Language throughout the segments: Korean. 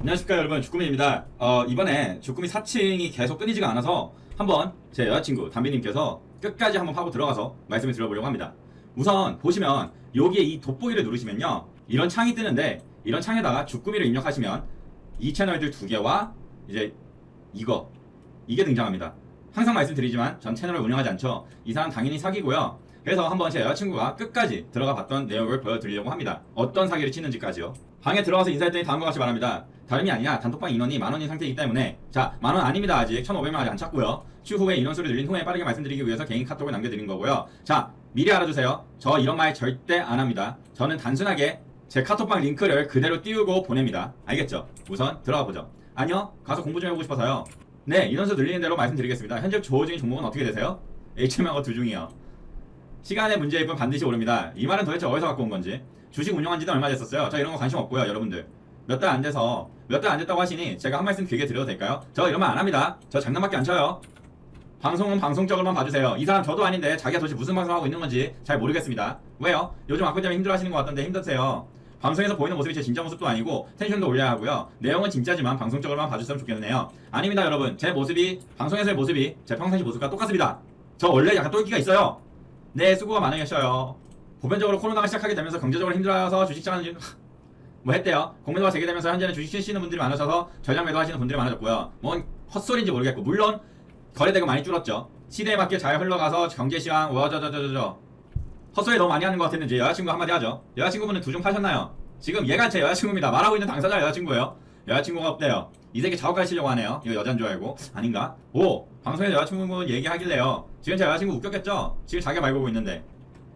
안녕하십니까 여러분. 주꾸미입니다. 어, 이번에 주꾸미 4층이 계속 끊이지가 않아서 한번 제 여자친구 담비님께서 끝까지 한번 파고 들어가서 말씀을 드려보려고 합니다. 우선 보시면 여기에 이 돋보기를 누르시면요. 이런 창이 뜨는데 이런 창에다가 주꾸미를 입력하시면 이 채널들 두 개와 이제 이거 이게 등장합니다. 항상 말씀드리지만 전 채널을 운영하지 않죠. 이 사람 당연히 사기고요. 그래서 한번 제 여자친구가 끝까지 들어가 봤던 내용을 보여드리려고 합니다. 어떤 사기를 치는지까지요. 방에 들어가서 인사했더니 다음과 같이 말합니다. 다름이 아니라 단톡방 인원이 만 원인 상태이기 때문에 자 만 원 아닙니다 아직 1500만 아직 안 찼고요. 추후에 인원수를 늘린 후에 빠르게 말씀드리기 위해서 개인 카톡을 남겨드린 거고요. 자 미리 알아주세요. 저 이런 말 절대 안 합니다. 저는 단순하게 제 카톡방 링크를 그대로 띄우고 보냅니다. 알겠죠? 우선 들어가 보죠. 아니요 가서 공부 좀 해보고 싶어서요. 네 인원수 늘리는 대로 말씀드리겠습니다. 현재 주어 중인 종목은 어떻게 되세요? HM하고 두 중이요. 시간의 문제일 뿐 반드시 오릅니다. 이 말은 도대체 어디서 갖고 온 건지. 주식 운영한 지도 얼마 됐었어요? 저 이런 거 관심 없고요, 여러분들. 몇 달 안 돼서 몇 달 안 됐다고 하시니 제가 한 말씀 길게 드려도 될까요? 저말안 합니다. 저 장난밖에 안 쳐요. 방송은 방송적으로만 봐주세요. 이 사람 저도 아닌데 자기가 도대체 무슨 방송하고 있는 건지 잘 모르겠습니다. 왜요? 요즘 악플 때문에 힘들어하시는 것 같던데 힘드세요. 방송에서 보이는 모습이 제 진짜 모습도 아니고 텐션도 올려야 하고요. 내용은 진짜지만 방송적으로만 봐주시면 좋겠네요. 아닙니다, 여러분. 제 모습이 방송에서의 모습이 제 평상시 모습과 똑같습니다. 저 원래 약간 똘끼가 있어요. 네, 수고가 많으셨어요. 보편적으로 코로나가 시작하게 되면서 경제적으로 힘들어서 주식 시장은 좀- 뭐 했대요. 공매도가 재개되면서 현재는 주식 치시는 분들이 많으셔서 전량 매도하시는 분들이 많아졌고요. 뭔 헛소리인지 모르겠고 물론 거래대가 많이 줄었죠. 시대에 맞게 잘 흘러가서 경제시황 와저저저저저 헛소리 너무 많이 하는 것 같았는지 여자친구 한마디 하죠. 여자친구분은 두종 파셨나요? 지금 얘가 제 여자친구입니다. 말하고 있는 당사자 여자친구예요. 여자친구가 없대요. 이 새끼 작업하시려고 하네요. 이거 여잔 줄 알고 아닌가? 오 방송에서 여자친구분 얘기하길래요. 지금 제 여자친구 웃겼겠죠? 지금 자기가 말 보고 있는데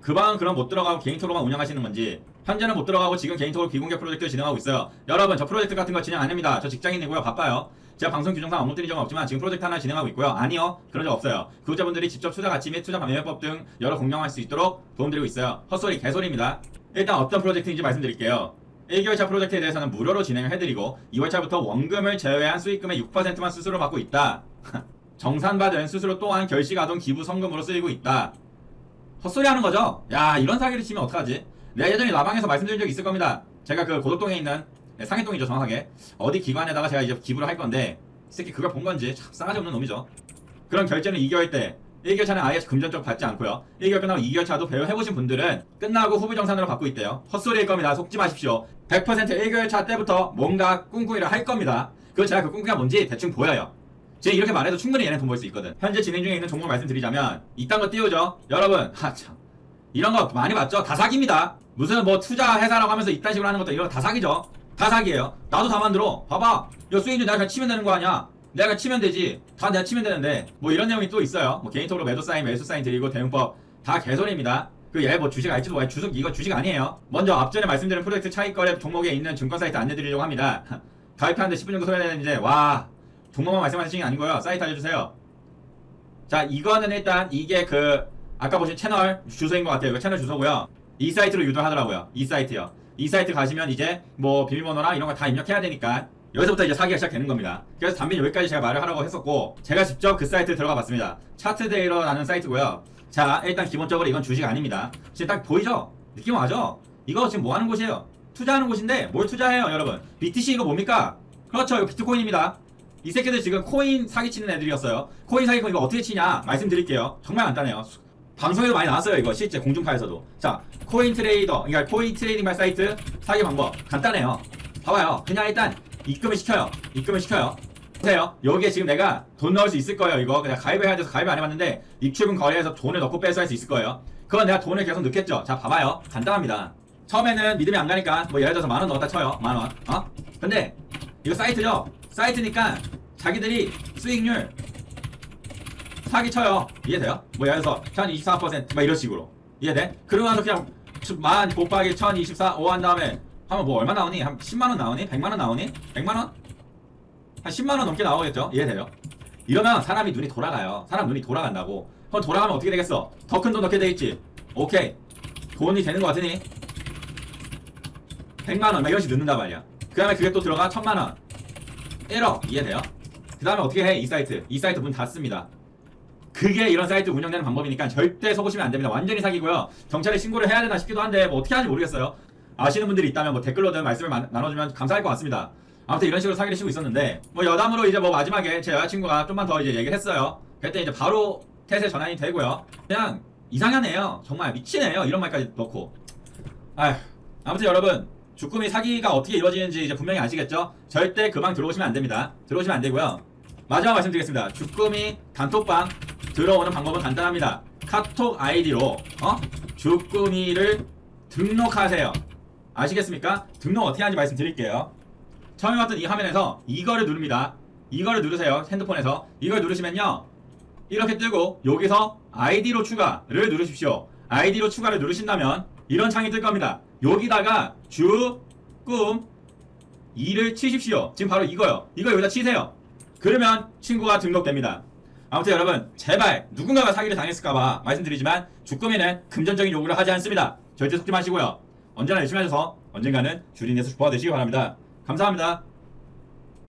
그 방은 그럼 못 들어가고 개인톡으로만 운영하시는 건지 현재는 못 들어가고 지금 개인톡으로 비공개 프로젝트를 진행하고 있어요. 여러분 저 프로젝트 같은 거 진행 안 합니다. 저 직장인이고요 바빠요. 제가 방송 규정상 업무 드린 적은 없지만 지금 프로젝트 하나 진행하고 있고요. 아니요. 그런 적 없어요. 구독자분들이 직접 투자 가치 및 투자 감매법 등 여러 공명할 수 있도록 도움드리고 있어요. 헛소리 개소리입니다. 일단 어떤 프로젝트인지 말씀드릴게요. 1개월차 프로젝트에 대해서는 무료로 진행을 해드리고 2월차부터 원금을 제외한 수익금의 6%만 수수료 받고 있다. 정산받은 수수료 또한 결식 아동 기부 성금으로 쓰이고 있다. 헛소리 하는 거죠? 야, 이런 사기를 치면 어떡하지? 내가 예전에 라방에서 말씀드린 적 있을 겁니다. 제가 그 고덕동에 있는, 네, 상해동이죠, 정확하게. 어디 기관에다가 제가 이제 기부를 할 건데, 이 새끼 그걸 본 건지 참 싸가지 없는 놈이죠. 그런 결제는 2개월 때, 1개월차는 아예 금전적 받지 않고요. 1개월 끝나고 2개월차도 배우 해보신 분들은 끝나고 후불 정산으로 받고 있대요. 헛소리일 겁니다. 속지 마십시오. 100% 1개월차 때부터 뭔가 꿍꿍이를 할 겁니다. 그거 제가 그 꿍꿍이가 뭔지 대충 보여요. 제가 이렇게 말해도 충분히 얘네 돈 벌 수 있거든. 현재 진행 중에 있는 종목 말씀드리자면 이딴 거 띄우죠. 여러분, 하 참. 이런 거 많이 봤죠? 다 사기입니다. 무슨 뭐 투자 회사라고 하면서 이딴 식으로 하는 것도 이런 거 다 사기죠. 다 사기예요. 나도 다 만들어. 봐봐. 야 수익률 내가 그냥 치면 되는 거 아니야? 내가 치면 되지. 다 내가 치면 되는데 뭐 이런 내용이 또 있어요. 뭐 개인톡으로 매도 사인, 매수 사인 드리고 대응법 다 개소리입니다. 그얘뭐 주식 알지도 몰라. 주식 이거 주식 아니에요. 먼저 앞전에 말씀드린 프로젝트 차익거래 종목에 있는 증권 사이트 안내드리려고 합니다. 가입하는데 10분 정도 소요되는 이제 와 종목만 말씀하시는 게 아니고요. 사이트 알려주세요. 자, 이거는 일단 이게 그 아까 보신 채널 주소인 것 같아요. 그 채널 주소고요. 이 사이트로 유도하더라고요. 이 사이트요. 이 사이트 가시면 이제 뭐 비밀번호랑 이런 거 다 입력해야 되니까 여기서부터 이제 사기가 시작되는 겁니다. 그래서 담빈 여기까지 제가 말을 하라고 했었고 제가 직접 그 사이트에 들어가 봤습니다. 차트데이러라는 사이트고요. 자, 일단 기본적으로 이건 주식 아닙니다. 지금 딱 보이죠? 느낌 와죠? 이거 지금 뭐 하는 곳이에요? 투자하는 곳인데 뭘 투자해요, 여러분? BTC 이거 뭡니까? 그렇죠, 이거 비트코인입니다. 이 새끼들 지금 코인 사기치는 애들이었어요. 코인 사기꾼 이거 어떻게 치냐? 말씀드릴게요. 정말 간단해요. 수- 방송에도 많이 나왔어요, 이거 실제 공중파에서도. 자, 코인 트레이더, 그러니까 코인 트레이딩 말 사이트 사기 방법 간단해요. 봐봐요. 그냥 일단 입금을 시켜요. 입금을 시켜요. 보세요. 여기에 지금 내가 돈 넣을 수 있을 거예요. 이거 그냥 가입을 해야 돼서 가입을 안 해봤는데 입출금 거래해서 돈을 넣고 빼서 할 수 있을 거예요. 그건 내가 돈을 계속 넣겠죠. 자, 봐봐요. 간단합니다. 처음에는 믿음이 안 가니까 뭐 예를 들어서 만 원 넣었다 쳐요. 만 원. 어? 근데 이거 사이트죠. 사이트니까 자기들이 수익률 사기 쳐요. 이해돼요? 뭐 예를 들어서 1024%막 이런 식으로. 이해돼? 그러고 나서 그냥 만 곱하기 1024 5 한 다음에 하면 뭐 얼마 나오니? 한 10만 원 나오니? 100만 원 나오니? 100만 원? 한 10만 원 넘게 나오겠죠? 이해돼요? 이러면 사람이 눈이 돌아가요. 사람 눈이 돌아간다고. 그럼 돌아가면 어떻게 되겠어? 더 큰 돈 넣게 돼 있지. 오케이. 돈이 되는 거 같으니 100만 원, 막 이런 식 넣는단 말이야. 그 다음에 그게 또 들어가 1000만 원. 1억. 이해돼요? 그 다음에 어떻게 해? 이 사이트. 이 사이트 문 닫습니다. 그게 이런 사이트 운영되는 방법이니까 절대 속으시면 안 됩니다. 완전히 사기고요. 경찰에 신고를 해야 되나 싶기도 한데 뭐 어떻게 하는지 모르겠어요. 아시는 분들이 있다면 뭐 댓글로든 말씀을 마- 나눠주면 감사할 것 같습니다. 아무튼 이런 식으로 사기를 치고 있었는데 뭐 여담으로 이제 뭐 마지막에 제 여자친구가 좀만 더 이제 얘기를 했어요. 그때 이제 바로 태세 전환이 되고요. 그냥 이상한 애요. 정말 미친 애요. 이런 말까지 넣고. 아휴. 아무튼 여러분 주꾸미 사기가 어떻게 이루어지는지 이제 분명히 아시겠죠? 절대 그방 들어오시면 안 됩니다. 들어오시면 안 되고요. 마지막 말씀드리겠습니다. 주꾸미 단톡방 들어오는 방법은 간단합니다. 카톡 아이디로 어? 주꾸미를 등록하세요. 아시겠습니까? 등록 어떻게 하는지 말씀드릴게요. 처음에 봤던 이 화면에서 이거를 누릅니다. 이거를 누르세요. 핸드폰에서. 이걸 누르시면요. 이렇게 뜨고 여기서 아이디로 추가를 누르십시오. 아이디로 추가를 누르신다면 이런 창이 뜰 겁니다. 여기다가 주, 꿈, 이를 치십시오. 지금 바로 이거요. 이거 여기다 치세요. 그러면 친구가 등록됩니다. 아무튼 여러분 제발 누군가가 사기를 당했을까봐 말씀드리지만 주꾸미는 금전적인 요구를 하지 않습니다. 절대 속지 마시고요. 언제나 열심히 하셔서 언젠가는 주린에서 주부가 되시기 바랍니다. 감사합니다.